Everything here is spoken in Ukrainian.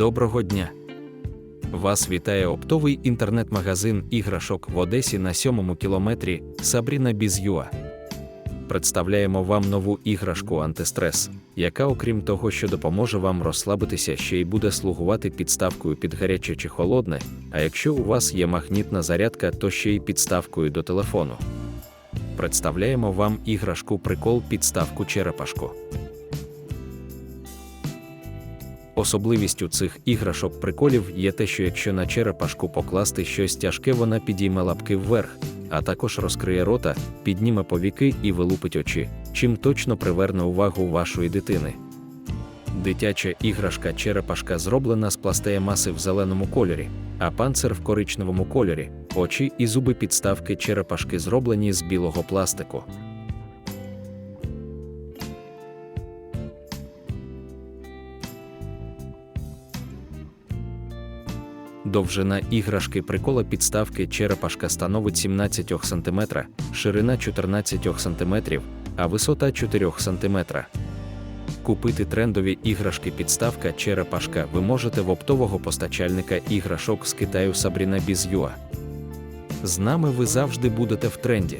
Доброго дня! Вас вітає оптовий інтернет-магазин іграшок в Одесі на сьомому кілометрі Сабріна Бізюа. Представляємо вам нову іграшку антистрес, яка, окрім того, що допоможе вам розслабитися, ще й буде слугувати підставкою під гаряче чи холодне. А якщо у вас є магнітна зарядка, то ще й підставкою до телефону. Представляємо вам іграшку прикол підставку черепашку. Особливістю цих іграшок приколів є те, що якщо на черепашку покласти щось тяжке, вона підійме лапки вверх, а також розкриє рота, підніме повіки і вилупить очі, чим точно приверне увагу вашої дитини. Дитяча іграшка черепашка зроблена з пластеємаси в зеленому кольорі, а панцир в коричневому кольорі, очі і зуби підставки черепашки зроблені з білого пластику. Довжина іграшки прикола підставки черепашка становить 17 см, ширина 14 см, а висота 4 см. Купити трендові іграшки підставка черепашка ви можете в оптового постачальника іграшок з Китаю Сабріна Бізюа. З нами ви завжди будете в тренді.